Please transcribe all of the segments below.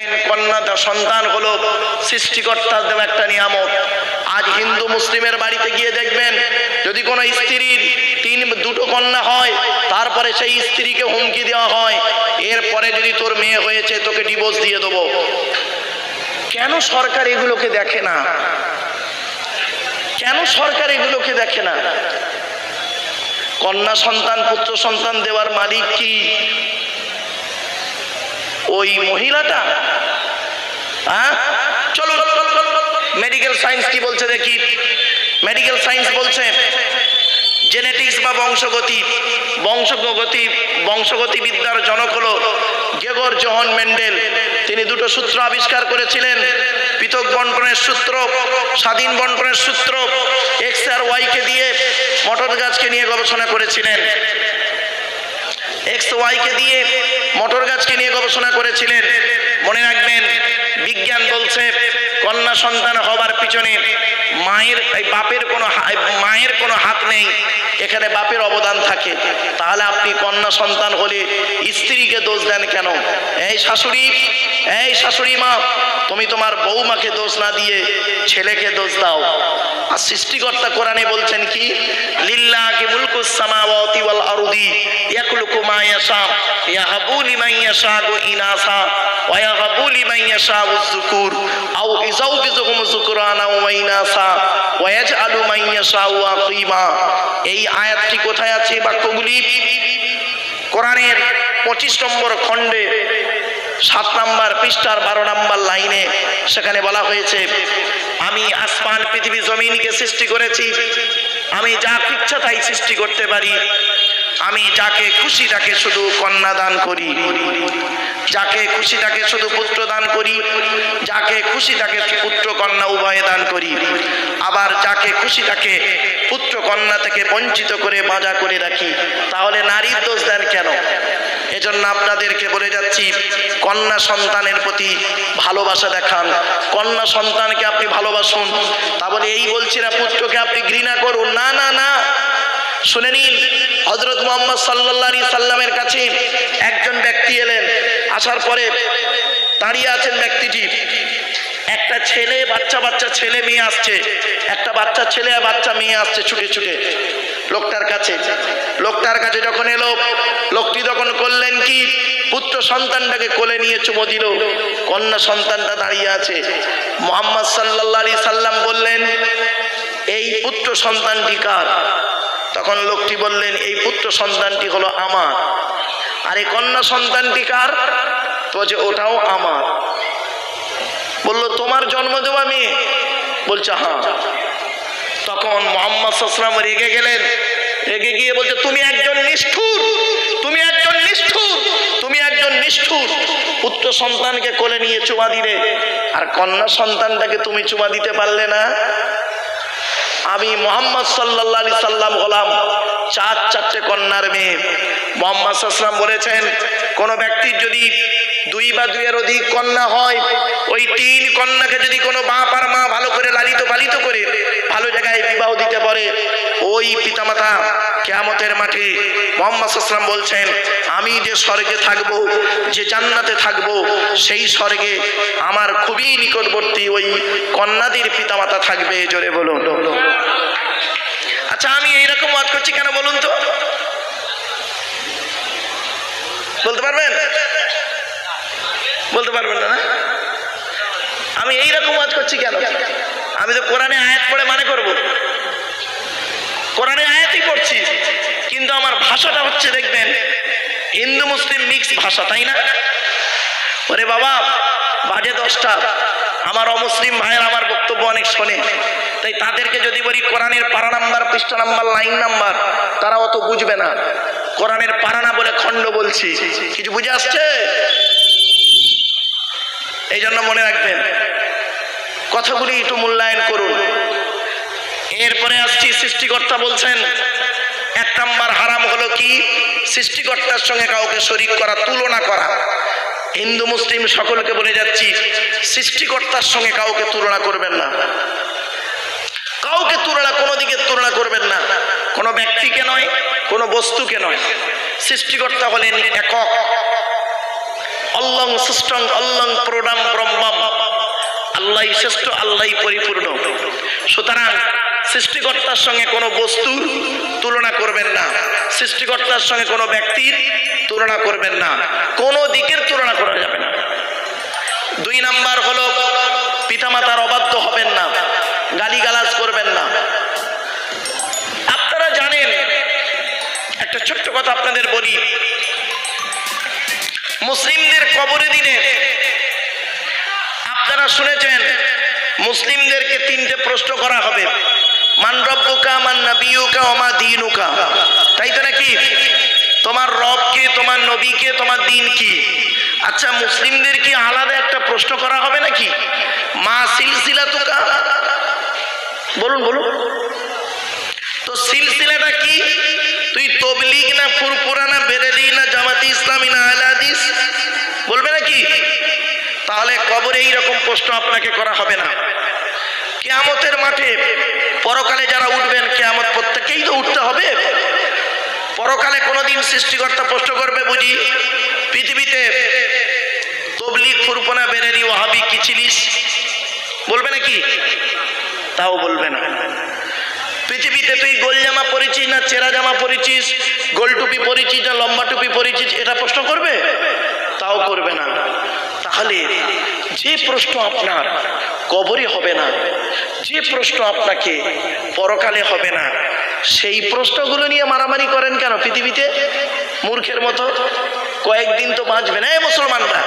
কন্যা সন্তান হলো সৃষ্টিকর্তার দেওয়া একটা নিয়ামত। আজ হিন্দু মুসলিমের বাড়িতে গিয়ে দেখবেন, যদি কোনো স্ত্রীর তিন, দুটো কন্যা হয়, তারপরে সেই স্ত্রীকে হুমকি দেওয়া হয়, এরপরে যদি তোর মেয়ে হয়েছে, তোকে ডিভোর্স দিয়ে দেবো। কেন সরকার এগুলোকে দেখে না? কেন সরকার এগুলোকে দেখে না? কন্যা সন্তান, পুত্র সন্তান দেওয়ার মালিক কি? ওই মহিলাটা হ্যাঁ? চলো মেডিকেল সায়েন্স কি বলছে দেখি? মেডিকেল সায়েন্স বলছে জেনেটিক্স বা বংশগতি বংশগতি বংশগতি বিদ্যার জনক হলো গেগর জোহন মেন্ডেল। তিনি দুটো সূত্র আবিষ্কার করেছিলেন, পৃথক বন্টনের সূত্র, স্বাধীন বন্টনের সূত্র এক্স আর ওয়াইকে দিয়ে মটর গাছকে নিয়ে গবেষণা করেছিলেন। এক্স ওয়াইকে দিয়ে মটর গাছকে নিয়ে গবেষণা করেছিলেন। মনে রাখবেন, বিজ্ঞান বলছে কন্যা সন্তান হবার পিছনে মায়ের, এই বাপের কোনো মায়ের কোনো হাত নেই, এখানে বাপের অবদান থাকে। তাহলে আপনি কন্যা সন্তান হলে স্ত্রীকে দোষ দেন কেন? এই শাশুড়ি এই শাশুড়ি মা, তুমি তোমার বৌমাকে দোষ না দিয়ে ছেলেকে দোষ দাও। আর সৃষ্টিকর্তা কোরআনে বলছেন কি? লিল্লাহি মুলকুস সামাওয়াতি ওয়াল আরদি ইয়াখলুকু মা ইয়াশা, ইয়াহাবু লিমান ইয়াশাউ ইনাসা, ওয়া ইয়াহাবু লিমান ইয়াশাউ যুকুর, আও ইজাউজিজুহুম যুকরানা ওয়া ইনাসা, ওয়া ইয়াজআলু মান ইয়াশাউ আকিমা। এই আয়াতটি কোথায় আছে বাক্যগুলি? কোরআনের পঁচিশ নম্বর খণ্ডে সাত নাম্বার পৃষ্ঠার বারো নাম্বার লাইনে সেখানে বলা হয়েছে, আমি আসমান পৃথিবী জমিনকে সৃষ্টি করেছি, আমি যা ইচ্ছা তাই সৃষ্টি করতে পারি, আমি যাকে খুশি তাকে শুধু কন্যা দান করি, যাকে খুশি তাকে শুধু পুত্র দান করি, যাকে খুশি তাকে পুত্র কন্যা উভয়ে দান করি, আবার যাকে খুশি তাকে পুত্র কন্যা থেকে বঞ্চিত করে বাজা করে রাখি, তাহলে নারীর দোষ দেন কেন? এজন্য আপনাদেরকে বলে যাচ্ছি, কন্যা সন্তানের প্রতি ভালোবাসা দেখান। কন্যা সন্তানকে আপনি ভালোবাসুন। তা বলে এই বলছি না, পুত্রকে আপনি ঘৃণা করুন। না না না। শুনে নিন হজরত মোহাম্মদ সাল্লা সাল্লামের কাছে একজন ব্যক্তি এলেন। আসার পরে দাঁড়িয়ে আছেন ব্যক্তিটি। একটা ছেলে, বাচ্চা বাচ্চা ছেলে মেয়ে আসছে। একটা বাচ্চা ছেলে আর বাচ্চা মেয়ে আসছে ছুটে ছুটে। লোকটার কাছে লোকটার কাছে যখন এলো, লোকটি তখন করলেন কি? পুত্র সন্তানটাকে কোলে নিয়ে চুমো দিল। কন্যা সন্তানটা দাঁড়িয়ে আছে। মোহাম্মদ সাল্লাহ সাল্লাম বললেন, এই পুত্র সন্তানটি কার? তখন লোকটি বললেন, এই পুত্র সন্তানটি হলো আমার। আর এই কন্যা সন্তানটি কার? তো যে ওটাও আমার। বলল, তোমার জন্ম দেওয়া মেয়ে বলছে হ্যাঁ। তখন মোহাম্মদ সাসলাম রেগে গেলেন। রেগে গিয়ে বলছে, তুমি একজন নিষ্ঠুর, তুমি একজন নিষ্ঠুর, তুমি একজন নিষ্ঠুর। পুত্র সন্তানকে কোলে নিয়ে চুমা দিলে, আর কন্যা সন্তানটাকে তুমি চুমা দিতে পারলে না? আমি মোহাম্মদ সাল্লাহ সাল্লাম হলাম চার চারটে কন্যার মেয়ে। মোহাম্মদ সাল্লাম বলেছেন, কোনো ব্যক্তির যদি দুই বা দুইয়ের অধিক কন্যা হয়, ওই তিন কন্যাকে যদি কোনো বাপ আর মা ভালো করে লালিত পালিত করে ভালো জায়গায় বিবাহ দিতে পারে, ওই পিতামাতা কেয়ামতের মাঠে মোহাম্মদ সাল্লাম বলছেন, আমি যে স্বর্গে থাকব, যে জান্নাতে থাকব, সেই স্বর্গে আমার খুবই নিকটবর্তী ওই কন্যাদের পিতামাতা থাকবে। জোরে বলুন। আচ্ছা আমি এইরকম ওয়াজ করছি কেন বলুন তো? বলতে পারবেন? বলতে পারবেন না আমি এইরকম ওয়াজ করছি কেন? আমি তো কোরআনে আয়াত পড়ে মানে করব। কোরআনে আয়াতই পড়ছি, কিন্তু আমার ভাষাটা হচ্ছে দেখবেন হিন্দু মুসলিম মিক্স ভাষা, তাই না? ওরে বাবা, বাজে দশটা। আমার অমুসলিম ভাইয়ের আমার বক্তব্য অনেক শোনে। তাই তাদেরকে যদি বলি কোরআনের পারা নাম্বার, পৃষ্ঠা নাম্বার, লাইন নাম্বার তারা অত বুঝবে না। কোরআনের পারা না বলে খণ্ড বলছি। কিছু বুঝে আসছে? এই জন্য মনে রাখবেন, কথাগুলি একটু মূল্যায়ন করুন। এরপরে আসছি, সৃষ্টিকর্তা বলছেন, এক নাম্বার হারাম হলো কি? সৃষ্টিকর্তার সঙ্গে কাউকে শরিক করা, তুলনা করা। হিন্দু, মুসলিম সকলকে বলে যাচ্ছি, সৃষ্টিকর্তার সঙ্গে কাউকে তুলনা করবেন না। কাউকে তুলনা, কোনো দিকে তুলনা করবেন না। কোনো ব্যক্তিকে নয়, কোনো বস্তুকে নয়। সৃষ্টিকর্তা হলেন একক। অল্লং সুষ্টং, অল্লং প্রোডাম ব্রহ্মম। আল্লাহ শ্রেষ্ঠ আল্লাহ পরিপূর্ণ। সুতরাং সৃষ্টিকর্তার সঙ্গে কোনো বস্তুর তুলনা করবেন না। সৃষ্টিকর্তার সঙ্গে কোনো ব্যক্তির তুলনা করবেন না। কোনো দিকের তুলনা করা যাবে না। দুই নাম্বার হলো, পিতামাতার অবাধ্য হবেন না, গালিগালাজ করবেন না। আপনারা জানেন, একটা ছোট্ট কথা আপনাদের বলি। মুসলিমদের কবরে দিনে। আপনারা শুনেছেন, মুসলিমদেরকে তিনটে প্রশ্ন করা হবে। মান রব্বুকা, মান নাবিয়ুকা ওমা দিনুকা। তাই তো নাকি? তোমার রব কে, তোমার নবী কে, তোমার দিন কি? আচ্ছা মুসলিমদের কি আলাদা একটা প্রশ্ন করা হবে নাকি? মা সিলসিলা তুকা বলুন বলুন। তো সিলসিলাটা কি? তুই তবলিগ না ফুরপুরা না বেরেলি না জামাতি ইসলামী না আহলে হাদিস? বলবে নাকি? তাহলে কবরে এইরকম প্রশ্ন আপনাকে করা হবে না। কেয়ামতের মাঠে পরকালে যারা উঠবেন, কেয়ামত প্রত্যেকেই তো উঠতে হবে। পরকালে কোনোদিন সৃষ্টিকর্তা প্রশ্ন করবে, বুঝি? পৃথিবীতে তবলিগ ফুরপনা বেরেলি ওহাবি কি ছিলিস বলবে নাকি? তাও বলবে না। পৃথিবীতে তুই গোল জামা পরেছিস না চেরা জামা পরেছিস, গোল টুপি পরেছিস না লম্বা টুপি পরেছিস, এটা প্রশ্ন করবে? তাও করবে না। তাহলে যে প্রশ্ন আপনার কবরে হবে না, যে প্রশ্ন আপনাকে পরকালে হবে না, সেই প্রশ্নগুলো নিয়ে মারামারি করেন কেন পৃথিবীতে? মূর্খের মতো। কয়েকদিন তো বাঁচবে না এই মুসলমানরা,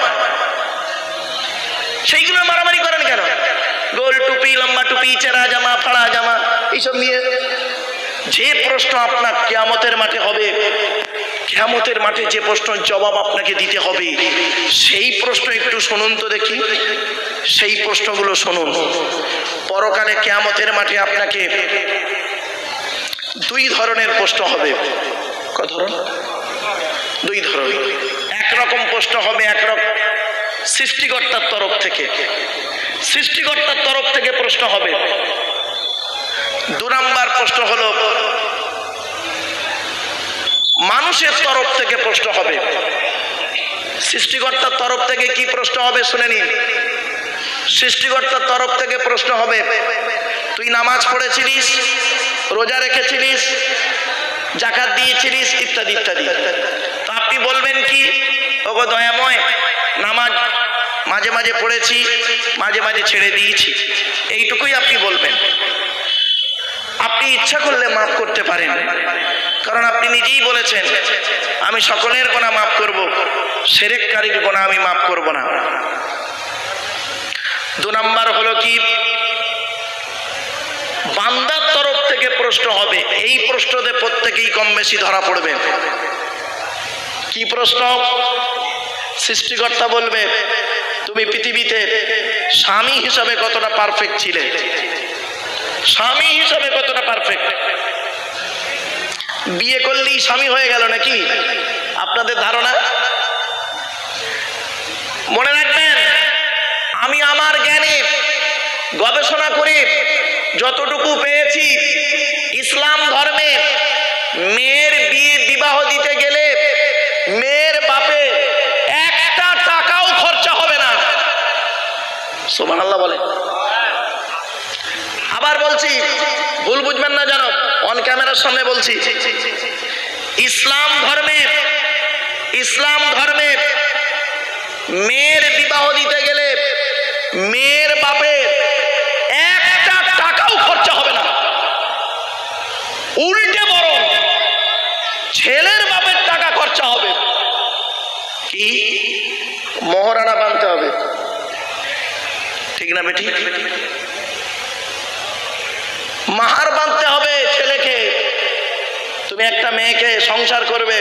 সেইগুলো মারামারি করেন কেন? গোল টুপি, লম্বা টুপি, চেরা জামা, ফাড়া জামা, এইসব নিয়ে যে প্রশ্ন আপনার কেয়ামতের মাঠে হবে, কেয়ামতের মাঠে যে প্রশ্নের জবাব আপনাকে দিতে হবে, সেই প্রশ্ন একটু শুনুন তো দেখি। সেই প্রশ্নগুলো শুনুন। পরকালে কেয়ামতের মাঠে আপনাকে দুই ধরনের প্রশ্ন হবে। ক ধরন? দুই ধরন একরকম প্রশ্ন হবে একরকম সৃষ্টিকর্তার তরফ থেকে। সৃষ্টিকর্তার তরফ থেকে প্রশ্ন হবে। দু নাম্বার প্রশ্ন হলো, মানুষের তরফ থেকে প্রশ্ন হবে। সৃষ্টিকর্তার তরফ থেকে কি প্রশ্ন হবে শুনে নিন। সৃষ্টিকর্তার তরফ থেকে প্রশ্ন হবে, তুই নামাজ পড়েছিলিস, রোজা রেখেছিলিস, জাকাত দিয়েছিলিস, ইত্যাদি ইত্যাদি। তো আপনি বলবেন কি? ওগো দয়াময়, নামাজ মাঝে মাঝে পড়েছি, মাঝে মাঝে ছেড়ে দিয়েছি। এইটুকুই আপনি বলবেন। আপনি ইচ্ছা করলে মাফ করতে পারেন। কারণ আপনি নিজেই বলেছেন, আমি সকলের গোনা মাফ করব সেরেককারীর গোনা আমি মাফ করব না। দু নাম্বার হলো কি? বান্দার তরফ থেকে প্রশ্ন হবে, এই প্রশ্নতে প্রত্যেকেই কম বেশি ধরা পড়বে। কি প্রশ্ন? সৃষ্টিকর্তা বলবে, তুমি পৃথিবীতে স্বামী হিসাবে কতটা পারফেক্ট ছিলে? স্বামী হিসাবে কতটা পারফেক্ট বিয়ে করলেই স্বামী হয়ে গেল নাকি? আপনাদের ধারণা? মনে রাখবেন, আমি আমার জ্ঞানে গবেষণা করে যতটুকু পেয়েছি, ইসলাম ধর্মে মেয়ের বিয়ে বিবাহ দিতে গেলে মেয়ের বাপে একটা টাকাও খরচা হবে না সোমান আল্লাহ বলে। আবার বলছি, ভুল বুঝবেন না জানো অন ক্যামেরার সামনে বলছি। ইসলাম ধর্মে ইসলাম ধর্মে মেয়ের বিবাহ দিতে গেলে মেয়ের বাপের একটা টাকাও খরচা হবে না। উল্টে বরং ছেলের বাপের টাকা খরচা হবে। কি? মহারানা বানতে হবে। না বেটি মাহার বাঁধতে হবে ছেলেকে। তুমি একটা মেয়েকে সংসার করবে,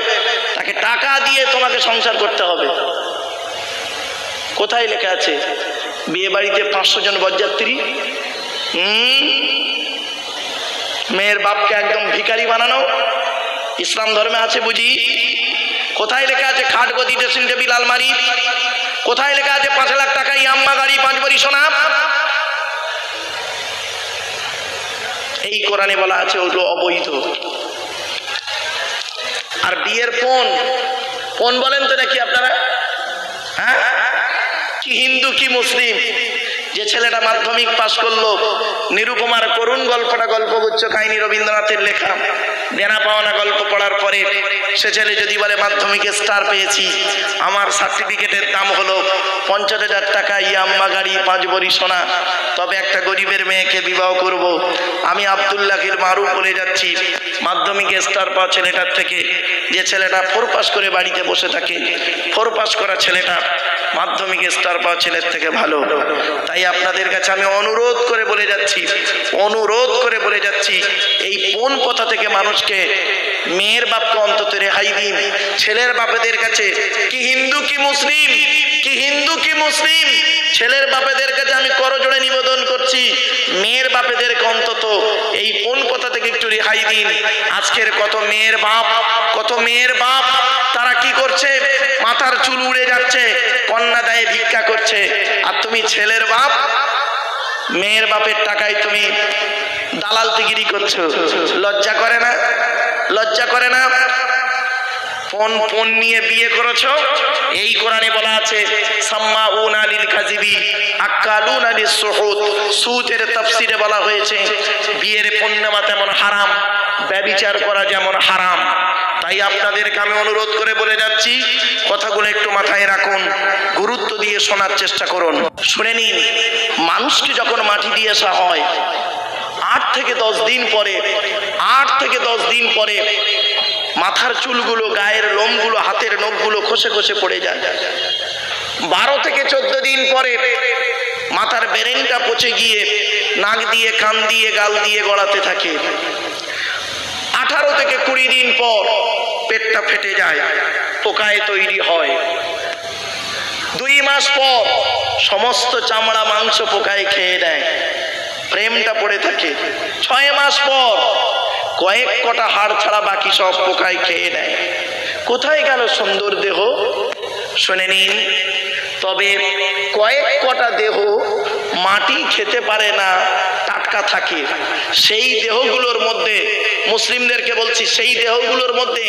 তাকে টাকা দিয়ে তোমাকে সংসার করতে হবে। কোথায় লেখা আছে? বিয়ে বাড়িতে পাঁচশো জন বরযাত্রী হুম? মেয়ের বাপকে একদম ভিখারি বানানো? ইসলাম ধর্মে আছে বুঝি? কোথায় লেখা আছে খাট গদি ড্রেসিং টেবিল আলমারি কোথায় লেখা আছে পাঁচ লাখ টাকা ইয়াম্মা গাড়ি পাঁচ না এই কোরআনে বলা আছে, ওগুলো অবৈধ। আর বিয়ের পণ পণ বলেন তো নাকি আপনারা। হ্যাঁ? কি হিন্দু, কি মুসলিম? যে ছেলেটা মাধ্যমিক পাশ করল, নিরুপমার করুণ গল্পটা গল্প গল্পগুচ্ছ কাহিনী রবীন্দ্রনাথের লেখা। দেনা পাওনা গল্প পড়ার পরে সে ছেলে যদি বলে, মাধ্যমিকে স্টার পেয়েছি, আমার সার্টিফিকেটের দাম হলো পঞ্চাশ হাজার টাকা ইয়াম্মা গাড়ি পাঁচ বড়ি সোনা। তবে একটা গরিবের মেয়েকে বিবাহ করব। আমি আবদুল্লাহির মারু বলে যাচ্ছি। মাধ্যমিকে স্টার পাওয়া ছেলেটার থেকে যে ছেলেটা ফোর পাস করে বাড়িতে বসে থাকে ফোর পাস করা ছেলেটা মাধ্যমিকে স্টার পাওয়া ছেলের থেকে ভালো। তাই আপনাদের কাছে আমি অনুরোধ করে বলে যাচ্ছি, অনুরোধ করে বলে যাচ্ছি, এই কোন কথা থেকে মানুষকে মেয়ের বাপকে অন্তত রেহাই দিন, ছেলের বাপেদের কাছে, কি হিন্দু, কি মুসলিম, কি হিন্দু, কি মুসলিম, ছেলের বাপেদের কাছে আমি করজোড়ে নিবেদন করছি, মেয়ের বাপেদেরকে অন্তত এই কোন কথা থেকে একটু রেহাই দিন, আজকের কত মেয়ের বাপ, কত মেয়ের বাপ, তারা কি করছে, মাথার চুল উড়ে যাচ্ছে, কন্যা দায়ে ভিক্ষা করছে, আর তুমি ছেলের বাপ মেয়ের বাপের টাকায় তুমি দালাল দিগিরি করছ। লজ্জা করে না? লজ্জা করে না? পন পন নিয়ে বিয়ে করেছ? এই কোরআনে বলা আছে সাম্মা উন আলিল কাজিবি আক্কালুন আলিল সুহুদ। সুতের তাফসিরে বলা হয়েছে, বিয়ের পণ্যমা তেমন হারাম। ব্যবিচার করা যেমন হারাম, তাই আপনাদেরকে আমি অনুরোধ করে বলে যাচ্ছি, কথাগুলো একটু মাথায় রাখুন, গুরুত্ব দিয়ে শোনার চেষ্টা করুন। শুনে নিন, মানুষকে যখন মাটি দিয়ে আসা হয়, আট থেকে দশ দিন পরে, আট থেকে দশ দিন পরে মাথার চুলগুলো, গায়ের লোমগুলো, হাতের নখগুলো খসে খসে পড়ে যায়। বারো থেকে চোদ্দ দিন পরে মাথার বেরেনটা পচে গিয়ে নাক দিয়ে, কান দিয়ে, গাল দিয়ে গড়াতে থাকে। আঠারো থেকে কুড়ি দিন পর পেটটা ফেটে যায়, পোকায় তৈরি হয়। দুই মাস পর সমস্ত চামড়া, মাংস পোকায় খেয়ে নেয় প্রেমটা পড়ে থাকে। ছয় মাস পর কয়েক কটা হাড় ছাড়া বাকি সব পোকায় খেয়ে নেয় কোথায় গেল সুন্দর দেহ? শুনে নিন। তবে কয়েক কটা দেহ মাটি খেতে পারে না টাটকা থাকে। সেই দেহগুলোর মধ্যে, মুসলিমদেরকে বলছি, সেই দেহগুলোর মধ্যে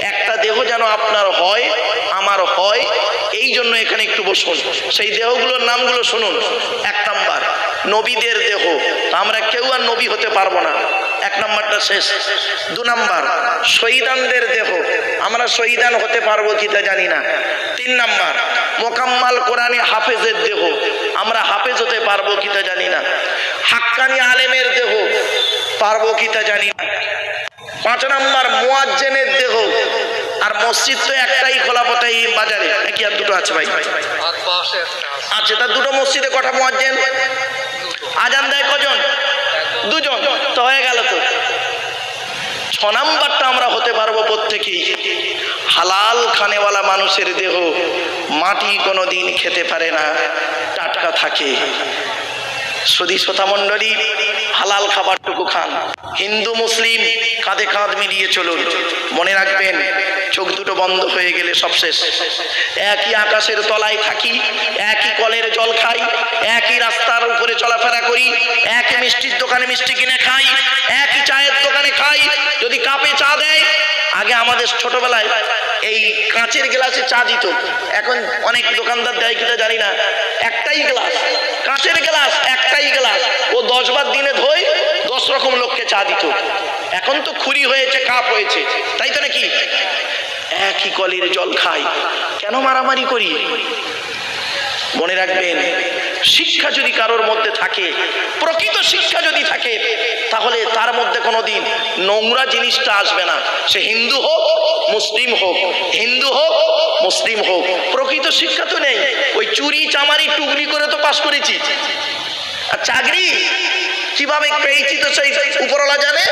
একটা দেহ যেন আপনার হয়, আমার হয়, এই জন্য এখানে একটু বসুন। সেই দেহগুলোর নামগুলো শুনুন। এক নাম্বার, নবীদের দেহ। আমরা কেউ আর নবী হতে পারব না। এক নম্বরটা শেষ। দু নম্বর শহীদানদের দেহ। আমরা শহীদান হতে পারব কি তা জানি না। তিন নম্বর মোকাম্মাল কোরআনী হাফেজের দেহ। আমরা হাফেজ হতে পারব কি তা জানি না। হাক্কানি আলেমের দেহ। পারব কি তা জানি না। পাঁচ নাম্বার মোয়াজ্জেনের দেহ। আর মসজিদ তো একটাই খোলা পথে এই বাজারে। নাকি আর দুটো আছে ভাই? আছে তার দুটো মসজিদে কটা মোয়াজ্জেন? আজান দেয় কজন? দুজন, তো হয়ে গেল তো। ছ নাম্বারটা আমরা হতে পারব প্রত্যেকেই। হালাল খানেওয়ালা মানুষের দেহ মাটি কোনো দিন খেতে পারে না, টাটকা থাকে। সদী শ্রোতা মণ্ডলী, হালাল খাবারটুকু খান। হিন্দু, মুসলিম কাঁধে কাঁধ মিলিয়ে চলুন। মনে রাখবেন, চোখ দুটো বন্ধ হয়ে গেলে সব শেষ। একই আকাশের তলায় থাকি, একই কলের জল খাই, একই রাস্তার উপরে চলাফেরা করি, একই মিষ্টির দোকানে মিষ্টি কিনে খাই, একই চায়ের দোকানে খাই, যদি কাপে চা দেয়, আগে আমাদের ছোটবেলায় এই কাঁচের গ্লাসে চা দিত। এখন অনেক দোকানদার দেয় কিনা জানি না। একটাই গ্লাস কাঁচের গ্লাস একটাই গ্লাস ও দশ বার দিনে ধোয় রকম লোককে চা দিত। এখন তো খুরি হয়েছে, কাপ হয়েছে। তাই তো নাকি? একই কলের জল খাই। কেন মারামারি করি? মনে রাখবেন, শিক্ষা যদি কারোর মধ্যে থাকে, প্রকৃত শিক্ষা যদি থাকে, তাহলে তার মধ্যে কোনোদিন নোংরা জিনিসটা আসবে না। সে হিন্দু হোক, মুসলিম হোক, হিন্দু হোক, মুসলিম হোক, প্রকৃত শিক্ষা তো নেই। ওই চুরি, চামারি, টুকরি করে তো পাশ করেছি। আর চাকরি? কীভাবে পেয়েছি তো সেই উপরওয়ালা জানে?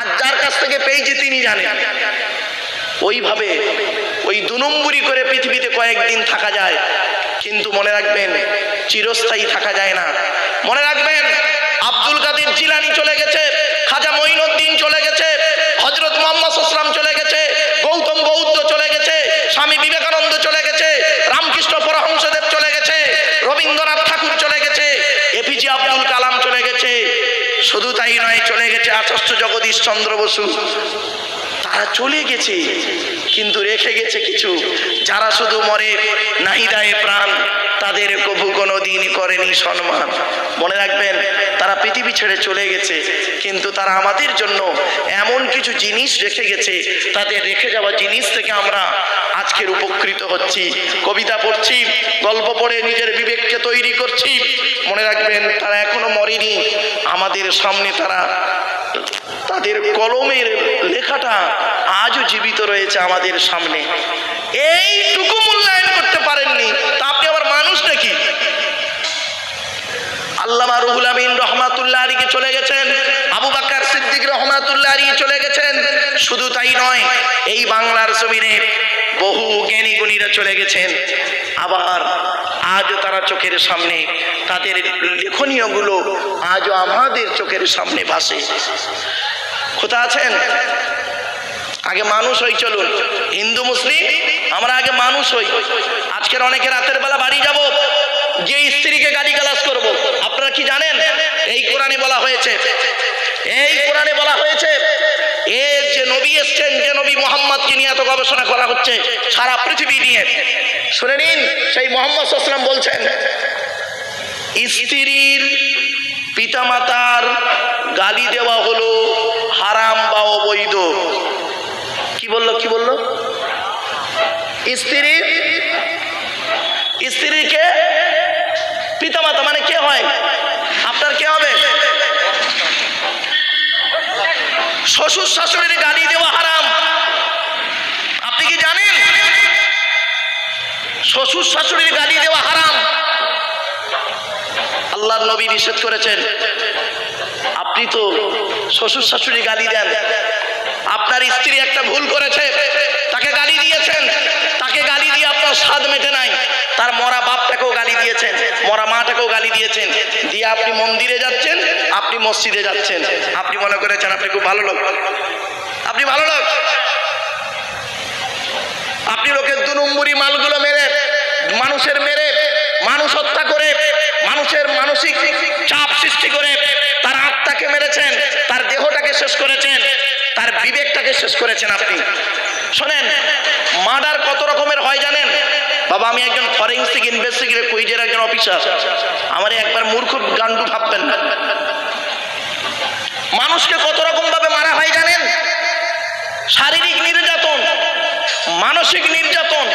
আর যার কাছ থেকে পেয়েছি তিনি জানেন ওইভাবে ওই দু নম্বরি করে পৃথিবীতে কয়েকদিন থাকা যায়, কিন্তু মনে রাখবেন, চিরস্থায়ী থাকা যায় না। মনে রাখবেন চন্দ্র বসু। তারা চলে গেছে, কিন্তু রেখে গেছে কিছু। যারা শুধু মরে নাহিদায় প্রাণ। তাদের কবু কোনো দিন করেনি সম্মান। মনে রাখবেন, তারা পৃথিবী ছেড়ে চলে গেছে, কিন্তু তারা আমাদের জন্য এমন কিছু জিনিস রেখে গেছে, তাদের রেখে যাওয়া জিনিস থেকে আমরা আজকের উপকৃত হচ্ছি। কবিতা পড়ছি, গল্প পড়ে নিজের বিবেককে তৈরি করছি। মনে রাখবেন, তারা এখনও মরেনি। আমাদের সামনে তারা তাদের কলমের লেখাটা আজও জীবিত রয়েছে আমাদের সামনে। এইটুকু মূল্যায়ন করতে পারেননি, তা আপনি আবার মানুষ নাকি? আল্লামা রুহুল আমিন রহমাতুল্লাহ আলীকে চলে গেছেন, আবু বাক্কার সিদ্দিক রহমাতুল্লাহ আলী চলে গেছেন। শুধু তাই নয়, এই বাংলার জমিনে বহু জ্ঞানী গুণীরা চলে গেছেন। আবার আজও তারা চোখের সামনে তাদের লেখনীয়গুলো আজও আমাদের চোখের সামনে ভাসে। কোথা আছেন? আগে মানুষ হই, চলুন। হিন্দু, মুসলিম? আমরা আগে মানুষ হই। আজকের অনেকে রাতের বেলা বাড়ি যাব, যে স্ত্রীকে গালি গালাজ করব। আপনারা কি জানেন? এই কোরআনে বলা হয়েছে, এই কোরআনে বলা হয়েছে, এ যে নবী এসছেন, যে নবী মোহাম্মদকে নিয়ে এত গবেষণা করা হচ্ছে, সারা পৃথিবী নিয়ে। শুনে নিন, সেই মোহাম্মদ সাল্লাম বলছেন, স্ত্রীর পিতামাতার গালি দেওয়া হলো হারাম বা অবৈধ। কি বলল কি বলল? স্ত্রীর স্ত্রীকে পিতামাতা মানে কে হয়? আপনার কে হবে? শ্বশুর শাশুড়ির গালি দেওয়া হারাম। আপনি কি জানেন? শ্বশুর শাশুড়ির গালি দেওয়া হারাম। আল্লাহর নবী নিষেধ করেছেন। আপনি তো শ্বশুর শাশুড়ি গালি দেন। আপনার স্ত্রী একটা ভুল করেছে, তাকে গালি দিয়েছেন। তাকে গালি দিয়ে আপনার স্বাদ মেটে নাই। তার মরা বাপটাকেও গালি দিয়েছেন, মরা মাটাকেও গালি দিয়েছেন। দিয়ে আপনি মন্দিরে যাচ্ছেন, আপনি মসজিদে যাচ্ছেন। আপনি মনে করেছেন আপনি খুব ভালো লোক। আপনি ভালো লোক। আপনি লোকের দু নম্বরি মালগুলো মেরে, মানুষের মেরে, মানুষ হত্যা করে, মানুষের মানসিক চাপ সৃষ্টি করে, তার আত্মাকে মেরেছেন, তার দেহটাকে শেষ করেছেন, তার বিবেকটাকে শেষ করেছেন আপনি। শোনেন, মার্ডার কত রকমের হয় জানেন? বাবা, আমি একজন ফরেন্সিক ইনভেস্টিগেটর, কুইজের একজন অফিসার। আমার একবার মূর্খ গান্ডু ভাববেন না। মানুষকে কত রকম ভাবে মারা হয় জানেন? শারীরিক নির্যাতন, মানসিক নির্যাতন।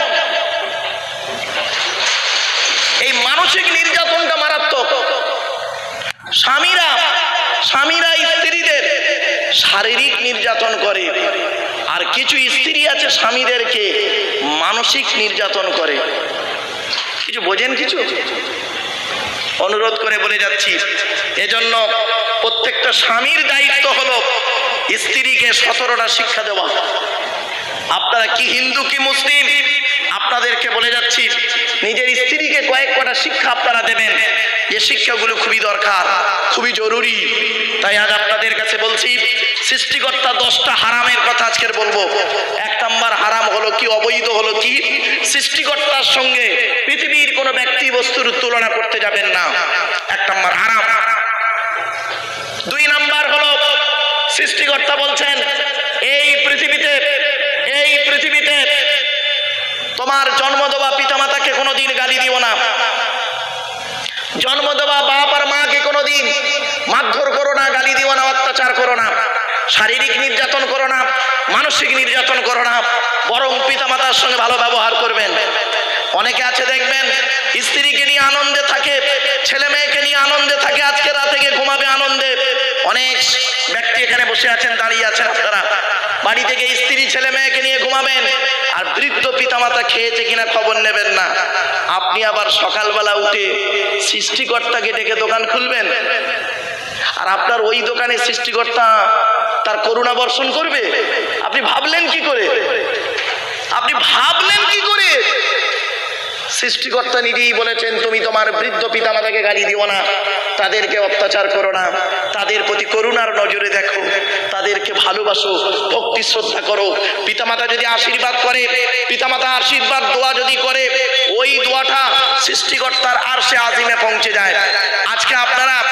এই মানসিক নির্যাতনটা মারাত্মক। স্বামীরা স্বামীরা স্ত্রীদের শারীরিক নির্যাতন করে। আর কিছু স্ত্রী আছে স্বামীদেরকে মানসিক নির্যাতন করে। কিছু বোঝেন কিছু? অনুরোধ করে বলে যাচ্ছি, এজন্য প্রত্যেকটা স্বামীর দায়িত্ব হলো স্ত্রীকে সতেরোটা শিক্ষা দেওয়া। আপনারা কি হিন্দু, কি মুসলিম? আপনাদেরকে বলে যাচ্ছি, নিজের স্ত্রীকে কয়েক কটা শিক্ষা আপনারা দেবেন। যে শিক্ষাগুলো খুবই দরকার, খুবই জরুরি। তাই আজ আপনাদের কাছে বলছি, সৃষ্টিকর্তা দশটা হারামের কথা আজকের বলব। এক নাম্বার হারাম হলো কি, অবৈধ হলো কি? সৃষ্টিকর্তার সঙ্গে পৃথিবীর কোনো ব্যক্তি বস্তুর তুলনা করতে যাবেন না। এক নাম্বার হারাম। দুই নাম্বার হলো, সৃষ্টিকর্তা বলছেন, এই পৃথিবীতে এই পৃথিবীতে তোমার জন্ম দেওয়া পিতামাতাকে কোনোদিন গালি দিও না। জন্ম দেওয়া বাপ আর মাকে কোনোদিন মারধর করো না, গালি দিও না, অত্যাচার করো না। শারীরিক নির্যাতন করো না, মানসিক নির্যাতন করো না। বরং পিতামাতার সঙ্গে ভালো ব্যবহার করবেন। অনেকে আছে দেখবেন, স্ত্রীকে নিয়ে আনন্দে থাকে, ছেলে মেয়েকে নিয়ে আনন্দে থাকে, আজকে রাতে গিয়ে ঘুমাবে আনন্দে। অনেক ব্যক্তি এখানে বসে আছেন, দাঁড়িয়ে আছেন আপনারা। বাড়ি থেকে স্ত্রী, ছেলে মেয়েকে নিয়ে ঘুমাবেন, আর বৃদ্ধ পিতামাতা খেয়েছে কিনা খবর নেবেন না। আপনি আবার সকালবেলা উঠে সৃষ্টিকর্তাকে ডেকে দোকান খুলবেন, আর আপনার ওই দোকানে সৃষ্টিকর্তা তার করুণা বর্ষণ করবে? আপনি ভাবলেন কি করে আপনি ভাবলেন কি করে সৃষ্টিকর্তা নিজেই বলেছেন, তুমি তোমার বৃদ্ধ পিতামাতাকে গালি দিও না। তাদেরকে অত্যাচার করো না। তাদের প্রতি করুণার নজরে দেখো। তাদেরকে ভালোবাসো, ভক্তি, শ্রদ্ধা করো। পিতামাতা যদি আশীর্বাদ করে পিতামাতা আশীর্বাদ, দোয়া যদি করে, ওই দোয়াটা সৃষ্টিকর্তার আর সে আজিমে পৌঁছে যায়। আজকে আপনারা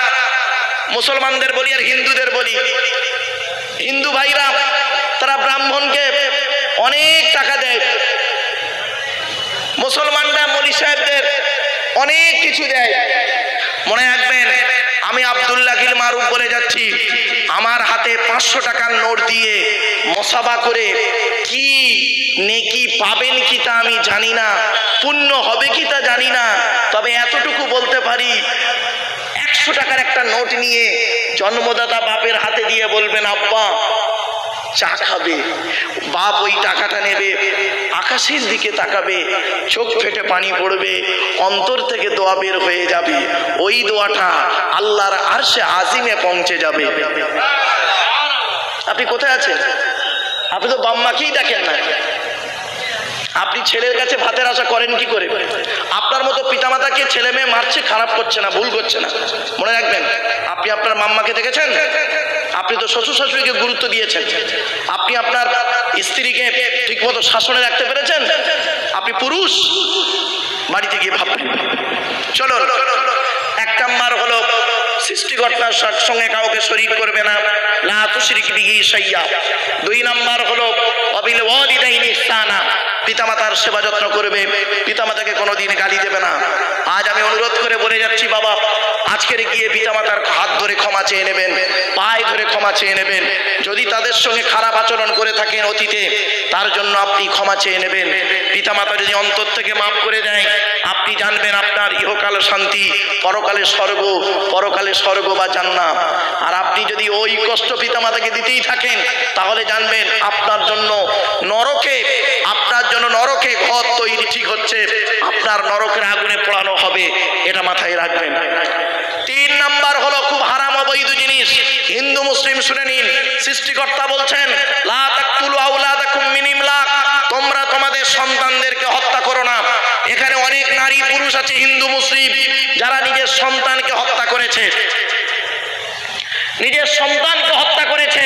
মুসলমানদের বলি আর হিন্দুদের বলি। হিন্দু ভাইরা, তারা ব্রাহ্মণকে অনেক টাকা দেয়। মুসলমানরা মলি সাহেবদের অনেক কিছু দেয়। মনে রাখবেন, আমি আবদুল্লাহ গিল মারুফ বলে যাচ্ছি, আমার হাতে পাঁচশো টাকার নোট দিয়ে মশাবা করে কি নেকি পাবেন কি তা আমি জানি না, পুণ্য হবে কি তা জানি না, তবে এতটুকু বলতে পারি, একশো টাকার একটা নোট নিয়ে জন্মদাতা বাপের হাতে দিয়ে বলবেন, আব্বা চা খাবে। বাপ ওই টাকাটা নেবে, আকাশের দিকে তাকাবে, চোখ ফেটে পানি পড়বে, অন্তর থেকে দোয়া বের হয়ে যাবে। ওই দোয়াটা আল্লাহর আরশে আজিমে পৌঁছে যাবে। আপনি কোথায় আছেন? আপনি তো বাম্মাকেই ডাকেন না। আপনি ছেলের কাছে ভাতের আশা করেন কি করে? আপনার মতো পিতা পিতামাতাকে ছেলে মেয়ে মারছে, খারাপ করছে না, ভুল করছে না। মনে রাখবেন, আপনি আপনার মাম্মাকে দেখেছেন? আপনি তো শ্বশুর শাশুড়িকে গুরুত্ব দিয়েছেন। আপনি আপনার স্ত্রীকে ঠিকমতো শাসনে রাখতে পেরেছেন? আপনি পুরুষ? বাড়িতে গিয়ে ভাববেন। চলো এক নাম্বার হলো সৃষ্টিকর্তার সঙ্গে কাউকে শরীর করবে না। লা তুশরিক বিহি শাইয়্যা দুই নাম্বার হলো, অবিল ওয়ালিদাইনি ইহসানা। পিতামাতার সেবা যত্ন করবে। পিতামাতাকে কোনোদিন গালি দেবে না। আজ আমি অনুরোধ করে বলে যাচ্ছি, বাবা, আজকের গিয়ে পিতামাতার হাত ধরে ক্ষমা চেয়ে নেবেন, পায়ে ধরে ক্ষমা চেয়ে নেবেন। যদি তাদের সঙ্গে খারাপ আচরণ করে থাকেন অতীতে, তার জন্য আপনি ক্ষমা চেয়ে নেবেন। পিতামাতা যদি অন্তর থেকে মাফ করে দেয় আপনি জানবেন আপনার ইহকাল শান্তি, পরকালে স্বর্গ পরকালে স্বর্গ বা জান্নাত। আর আপনি যদি ওই কষ্ট পিতামাতাকে দিতেই থাকেন, তাহলে জানবেন আপনার জন্য নরকে, আপনার জন্য নরকে ঘর তৈরি ঠিক হচ্ছে। আপনার নরকের আগুনে পোড়ানো হবে, এটা মাথায় রাখবেন। তিন নাম্বার হলো খুব হারাম অবৈধ জিনিস। হিন্দু, মুসলিম, শুনে নিন। সৃষ্টিকর্তা বলছেন, লা তাকতুলু আওলাদাকুম মিন ইমলাক তোমরা তোমাদের সন্তানদেরকে হত্যা করো না এখানে অনেক নারী পুরুষ আছে, হিন্দু মুসলিম, যারা নিজের সন্তানকে হত্যা করেছে। নিজের সন্তানকে হত্যা করেছে।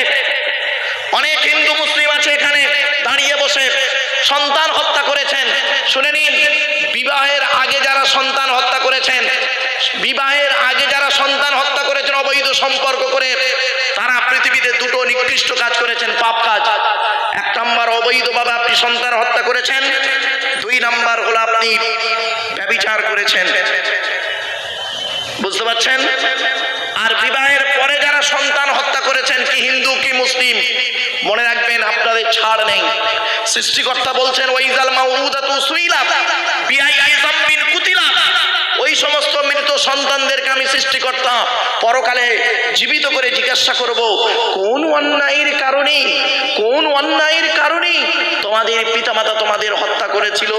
অনেক হিন্দু মুসলিম আছে এখানে, দাঁড়িয়ে বসে সন্তান হত্যা করেছেন। শুনে নিন, বিবাহের আগে যারা সন্তান হত্যা করেছেন, বিবাহের আগে যারা সন্তান হত্যা করেছেন, অবৈধ সম্পর্ক করে, তারা পৃথিবীতে দুটো নিকৃষ্ট কাজ করেছেন, পাপ কাজ। এক নম্বর অবৈধভাবে আপনি সন্তান হত্যা করেছেন। দুই নাম্বার হলো আপনি ব্যবিচার করেছেন। বুঝতে পারছেন? আর বিবাহের পরে যারা সন্তান হত্যা করেছেন, কি হিন্দু, কি মুসলিম, মনে রাখবেন আপনাদের ছাড় নেই। সৃষ্টিকর্তা বলছেন ওইজাল মাউদাতু সুইলাত বিআইআই যাম্বিন কুতিলাত ওই সমস্ত মৃত সন্তানদেরকে আমি সৃষ্টিকর্তা পরকালে জীবিত করে জিজ্ঞাসা করব, কোন অন্যায়ের কারণে, কোন অন্যায়ের কারণে তোমাদের পিতামাতা তোমাদের হত্যা করেছিল?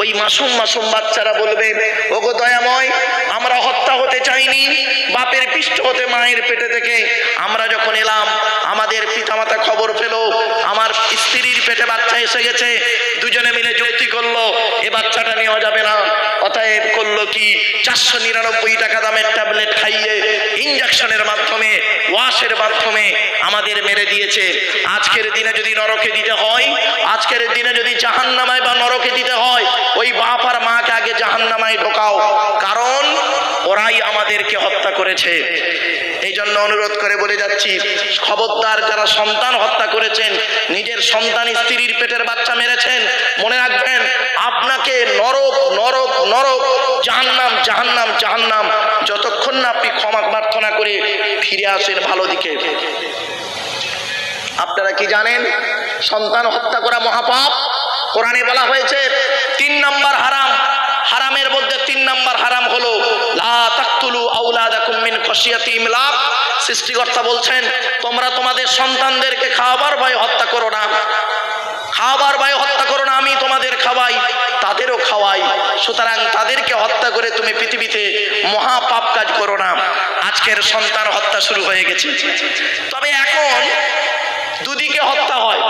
ওই মাসুম মাসুম বাচ্চারা বলবে, ওগো দয়াময়, আমরা হত্যা হতে চাইনি, বাপের পৃষ্ঠ হতে মায়ের পেটে থেকে আমরা যখন এলাম, আমাদের পিতামাতা খবর পেল, আমার স্ত্রীর পেটে বাচ্চা এসে গেছে, দুজনে মিলে যুক্তি করল, এ বাচ্চাটা নেওয়া যাবে না, অতএব করল কি? চারশো নিরানব্বই টাকা দামের ট্যাবলেট খাইয়ে ইঞ্জেকশনের মাধ্যমে, ওয়াশের মাধ্যমে আমাদের মেরে দিয়েছে। আজকের দিনে যদি নরকে দিতে হয়, আজকের দিনে যদি জাহান্নামায় বা নরকে দিতে হয়, ওই বাপ আর মাকে আগে জাহান্নামায় ঢোকাও। আমাদেরকে হত্যা করেছে। এই জন্য অনুরোধ করে বলে যাচ্ছি, খবরদার যারা সন্তান হত্যা করেছেন, নিজের সন্তান স্ত্রীর পেটের বাচ্চা মেরেছেন, মনে রাখবেন, আপনাকে নরক নরক নরক, জাহান্নাম জাহান্নাম জাহান্নাম, যতক্ষণ না আপনি ক্ষমা প্রার্থনা করে ফিরে আসেন ভালো দিকে। আপনারা কি জানেন, সন্তান হত্যা করা মহাপাপ? কোরআনে বলা হয়েছে, তিন নম্বর হারাম হারামের মধ্যে তিন নাম্বার হারাম হলো ইমলাক। সৃষ্টিকর্তা বলছেন, তোমরা তোমাদের সন্তানদেরকে খাওয়াবার ভয়ে হত্যা করো না। খাওয়াবার ভয়ে হত্যা করো না, আমি তোমাদের খাওয়াই, তাদেরও খাওয়াই। সুতরাং তাদেরকে হত্যা করে তুমি পৃথিবীতে মহা পাপ কাজ করো না। আজকের সন্তান হত্যা শুরু হয়ে গেছে। তবে এখন দুদিকে হত্যা হয়।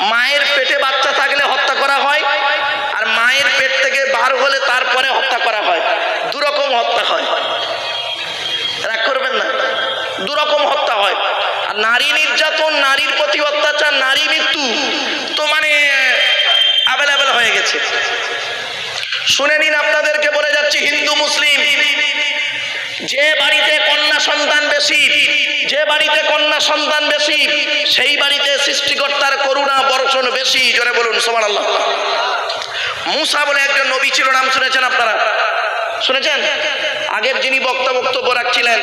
মায়ের পেটে বাচ্চা থাকলে হত্যা করা হয় আর মায়ের পেট থেকে বার তারপরে হত্যা করা হয়। দুরকম হত্যা হয়। রাগ করবেন না। দুরকম হত্যা হয়। আর নারী নির্যাতন, নারীর প্রতি অত্যাচার, নারী মৃত্যু তো মানে অ্যাভেলেবেল হয়ে গেছে। শুনে নিন আপনাদেরকে বলে যাচ্ছি, হিন্দু, মুসলিম, যে বাড়িতে কন্যা সন্তান বেশি, যে বাড়িতে কন্যা সন্তান বেশি, সেই বাড়িতে সৃষ্টিকর্তার করুণা, বর্ষণ বেশি। জোরে বলুন সোমান আল্লাহ মুসা বলে একজন নবী ছিল, নাম শুনেছেন আপনারা? শুনেছেন? আগের যিনি বক্তা বক্তব্য রাখছিলেন,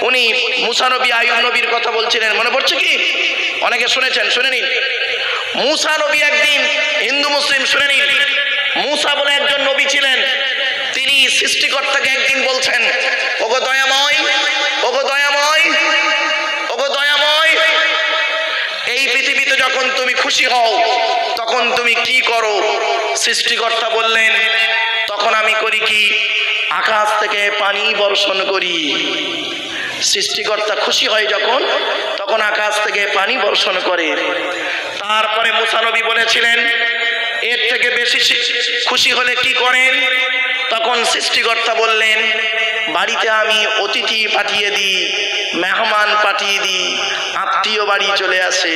উনি মুসা নবী আয়ুব নবীর কথা বলছিলেন। মনে পড়ছে কি? অনেকে শুনেছেন, শুনে নিন। মুসা নবী একদিন হিন্দু মুসলিম, শুনে নিন। মুসা বলে একজন নবী ছিলেন, তিনি সৃষ্টিকর্তাকে একদিন বলছেন, ওগো দয়াময় ওগো দয়াময় যখন তুমি খুশি হও, তখন তুমি কি করো? সৃষ্টিকর্তা বললেন, তখন আমি করি কি? আকাশ থেকে পানি বর্ষণ করি। সৃষ্টিকর্তা খুশি হয় যখন, তখন আকাশ থেকে পানি বর্ষণ করে। তারপরে মুসানবী বলেছিলেন, এর থেকে বেশি খুশি হলে কি করেন? তখন সৃষ্টিকর্তা বললেন, বাড়িতে আমি অতিথি পাঠিয়ে দিই, মেহমান পাঠিয়ে দিই, আত্মীয় বাড়ি চলে আসে।